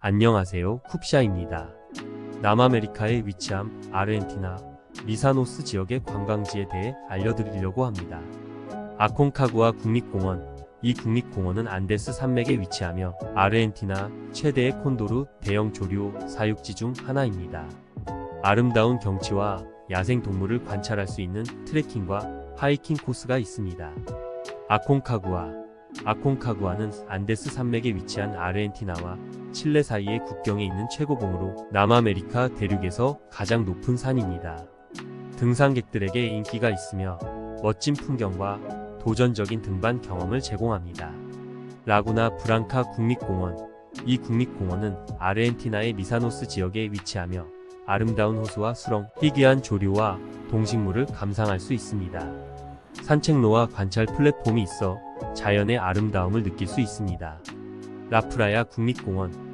안녕하세요. 쿱샤입니다. 남아메리카에 위치한 아르헨티나 미사노스 지역의 관광지에 대해 알려드리려고 합니다. 아콘카구아 국립공원 이 국립공원은 안데스 산맥에 위치하며 아르헨티나 최대의 콘도르 대형 조류 사육지 중 하나입니다. 아름다운 경치와 야생 동물을 관찰할 수 있는 트레킹과 하이킹 코스가 있습니다. 아콘카구아 아콘카구아는 안데스 산맥에 위치한 아르헨티나와 칠레 사이의 국경에 있는 최고봉으로 남아메리카 대륙에서 가장 높은 산입니다. 등산객들에게 인기가 있으며 멋진 풍경과 도전적인 등반 경험을 제공합니다. 라구나 브랑카 국립공원 이 국립공원은 아르헨티나의 미사노스 지역에 위치하며 아름다운 호수와 수렁, 희귀한 조류와 동식물을 감상할 수 있습니다. 산책로와 관찰 플랫폼이 있어 자연의 아름다움을 느낄 수 있습니다. 라프라야 국립공원